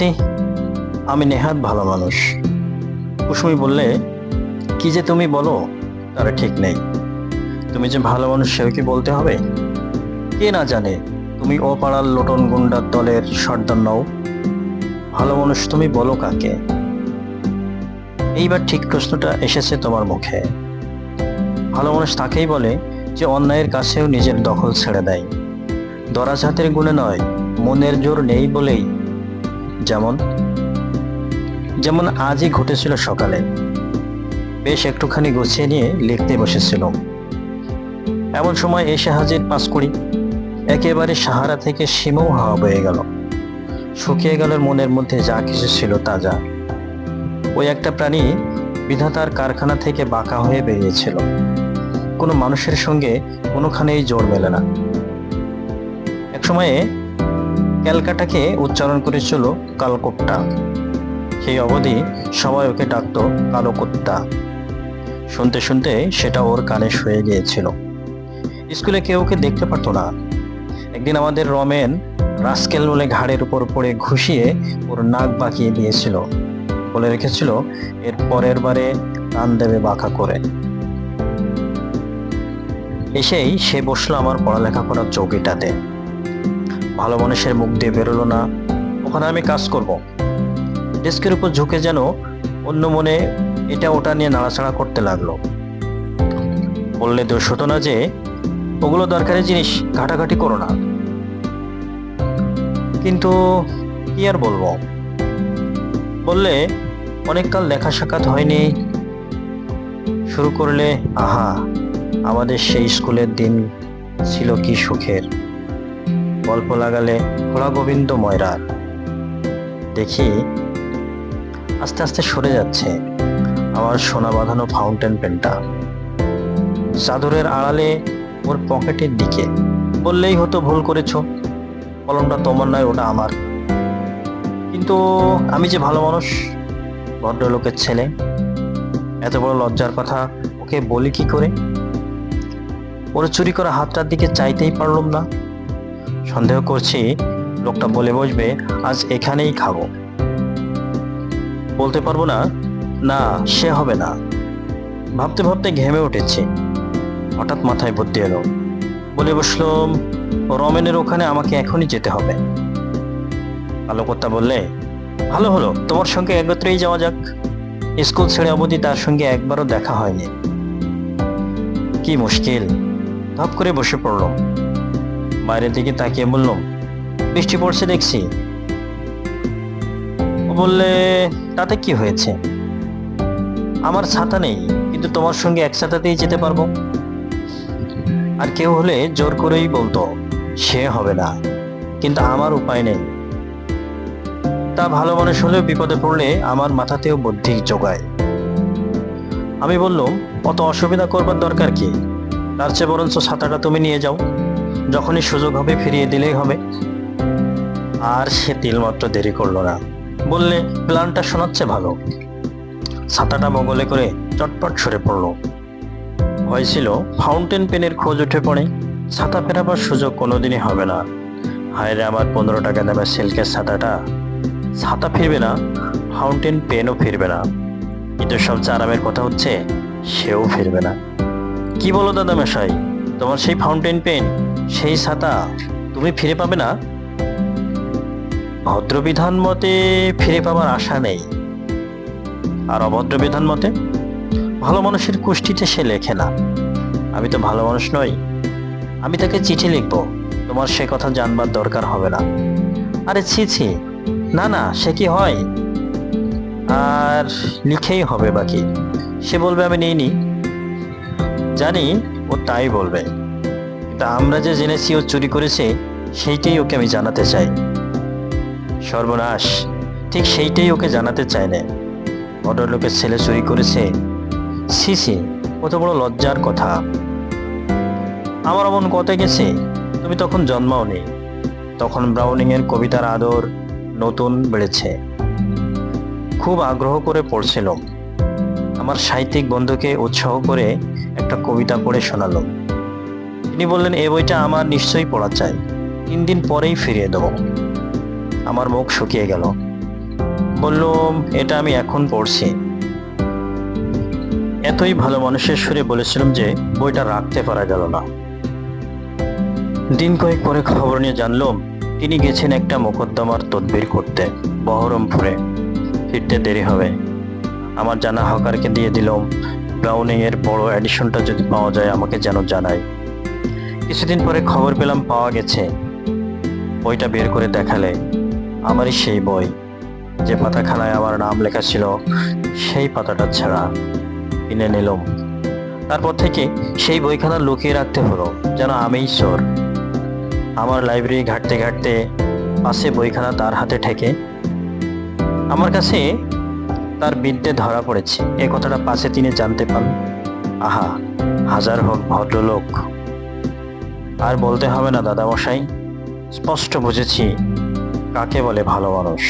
C আমি নেহাত ভালো মানুষ। কুসুমি বললে, কি যে তুমি বলো, তারা ঠিক নেই। তুমি যে ভালো মানুষ, সেও কি বলতে হবে? কে না জানে, তুমি ও পাড়ার লোটন গুন্ডার দলের সর্দার নও। ভালো মানুষ তুমি বলো কাকে? এইবার ঠিক প্রশ্নটা এসেছে তোমার মুখে। ভালো মানুষ তাকেই বলে যে অন্যায়ের কাছেও নিজের দখল ছেড়ে দেয়। দরাজ হাতের গুণে নয়, মনের জোর নেই বলেই যেমন যেমন আজই ঘটেছিল সকালে। বেশ একটুখানি গুছিয়ে নিয়ে লিখতে বসেছিল। এমন সময় এসে হাজির পাঁচকুড়ি একেবারে সাহারা থেকে সীমাও হাওয়া বয়ে গেল। শুকিয়ে গেল মনের মধ্যে যা কিছু ছিল তাজা। ওই একটা প্রাণী বিধাতার কারখানা থেকে বাঁকা হয়ে বেরিয়েছিল। কোনো মানুষের সঙ্গে কোনোখানেই জোর মেলে না। এক সময়ে ক্যালকাটাকে উচ্চারণ করেছিল কালকোট্টা। সেই অবধি সবাই ওকে ডাকত কালো কুত্তা শুনতে শুনতে সেটা ওর কানে শুয়ে গিয়েছিল। স্কুলে কেউ ওকে দেখতে পারতো না। একদিন আমাদের রমেন রাস্কেল বলে ঘাড়ের উপর পড়ে ঘুষিয়ে ওর নাক বাঁকিয়ে দিয়েছিল। বলে রেখেছিল, এর পরের বারে কান দেবে বাঁকা করে। এসেই সে বসল আমার পড়ালেখা করার চৌকিটাতে। ভালো মানুষের মুখ দিয়ে বেরোলো না। ওখানে আমি কাজ করব। ডেস্কের উপর ঝুঁকে যেন অন্য মনে এটা ওটা নিয়ে নাড়াচাড়া করতে লাগল। বললে দোষ হতো না যে, ওগুলো দরকারি জিনিস, ঘাটাঘাটি করো না। কিন্তু কি আর বলব? বললে, অনেককাল দেখা সাক্ষাৎ হয়নি। শুরু করলে, আহা, আমাদের সেই স্কুলের দিন ছিল কি সুখের। গল্প লাগালে খোলা গোবিন্দ ময়রার। দেখি, আস্তে আস্তে সরে যাচ্ছে আমার সোনা বাঁধানো ফাউন্টেন পেনটা চাদরের আড়ালে ওর পকেটের দিকে। বললেই হতো ভুল করেছ, কলমটা তোমার নয়, ওটা আমার। কিন্তু আমি যে ভালো মানুষ, ভদ্রলোকের ছেলে, এত বড় লজ্জার কথা ওকে বলি কি করে? ওর চুরি করা হাতটার দিকে চাইতেই পারলাম না। সন্দেহ করছি লোকটা বলে বসবে, আজ এখানেই খাব। বলতে পারব না না, সে হবে না। ভাবতে ভাবতে ঘেমে উঠেছি। হঠাৎ মাথায় বুদ্ধি এলো। বলে বসলাম রমেনের ওখানে আমাকে এখনই যেতে হবে। আলোকর্তা বললে, ভালো হলো, তোমার সঙ্গে একত্রেই যাওয়া যাক। স্কুল ছেড়ে অবধি তার সঙ্গে একবারও দেখা হয়নি। কি মুশকিল। ধপ করে বসে পড়লাম। বাইরের দিকে তাকিয়ে বললাম, বৃষ্টি পড়ছে দেখছি। ও বললে, তাতে কি হয়েছে? আমার ছাতা নেই, কিন্তু তোমার সঙ্গে এক ছাতাতেই যেতে পারব। আর কেউ হলে জোর করেই বলতো, সে হবে না, কিন্তু আমার উপায় নেই। তা ভালো মানুষ হলেও বিপদে পড়লে আমার মাথাতেও বুদ্ধি জোগায়। আমি বললাম, অত অসুবিধা করবার দরকার কি? তার চেয়ে বরঞ্চ ছাতাটা তুমি নিয়ে যাও। যখনই সুযোগ হবে ফিরিয়ে দিলেই হবে। আর সে তিলমাত্র দেরি করল না। বললে, প্ল্যানটা শোনাচ্ছে ভালো। ছাতাটা বগলে করে চটপট সরে পড়ল। হয়েছিল, ফাউন্টেন পেনের খোঁজ উঠে পড়ে। ছাতা ফেরাবার সুযোগ কোনোদিনই হবে না। হায় রে আমার পনেরো টাকা দামের সিল্কের ছাতাটা। ছাতা ফিরবে না, ফাউন্টেন পেনও ফিরবে না। কিন্তু সবচেয়ে আরামের কথা হচ্ছে, সেও ফিরবে না। কি বলো দাদা মশাই তোমার সেই ফাউন্টেন পেন সেই ছাতা তুমি ফিরে পাবে না। ভদ্রবিধান মতে ফিরে পাবার আশা নেই। আর অভদ্র বিধান মতে ভালো মানুষের কুষ্টিতে সে লেখে না। আমি তো ভালো মানুষ নই। আমি তাকে চিঠি লিখব। তোমার সে কথা জানবার দরকার হবে না। আরে ছি ছি। না না, সে কি হয়? আর লিখেই হবে বাকি। সে বলবে আমি নিইনি। জানি ও তাই বলবে। কিন্তু আমরা যে জেনেছি ও চুরি করেছে, সেইটাই ওকে আমি জানাতে চাই। সর্বনাশ, ঠিক সেইটাই ওকে জানাতে চাই না। ভদ্রলোকের ছেলে চুরি করেছে। সি সি কত বড় লজ্জার কথা। আমার অমন কত গেছে, তুমি তখন জন্মাওনি। তখন ব্রাউনিং এর কবিতার আদর নতুন বেড়েছে। খুব আগ্রহ করে পড়ছিলাম। আমার সাহিত্যিক বন্ধুকে উৎসাহ করে একটা কবিতা পড়ে শোনালো তিনি বললেন, এ বইটা আমার নিশ্চয়ই পড়া চাই। তিন দিন পরেই ফিরিয়ে দেবো। আমার মুখ শুকিয়ে গেল। বললুম, এটা আমি এখন পড়ছি। এতই ভালো মানুষের সুরে বলেছিলাম যে, বইটা রাখতে পারা গেল না। দিন কয়েক পরে খবর নিয়ে জানলাম, তিনি গেছেন একটা মোকদ্দমার তদবির করতে, বহরমপুরে। ফিরতে দেরি হবে। আমার জানা হকারকে দিয়ে দিলাম ব্রাউনিং এর বড় এডিশনটা যদি পাওয়া যায়, আমাকে যেন জানায়। কিছুদিন পরে খবর পেলাম পাওয়া গেছে। বইটা বের করে দেখালে আমারই সেই বই। যে পাতাখানায় আমার নাম লেখা ছিল, সেই পাতাটা ছাড়া কিনে নিলাম। তারপর থেকে সেই বইখানা লুকিয়ে রাখতে হলো, যেন আমিই চোর। আমার লাইব্রেরি ঘাঁটতে ঘাঁটতে পাশে বইখানা তার হাতে ঠেকে। আমার কাছে তার বিদ্যে ধরা পড়েছে, এ কথাটা পাশে তিনি জানতে পান। আহা, হাজার হোক ভদ্রলোক। আর বলতে হবে না দাদামশাই। স্পষ্ট বুঝেছি কাকে বলে ভালো মানুষ।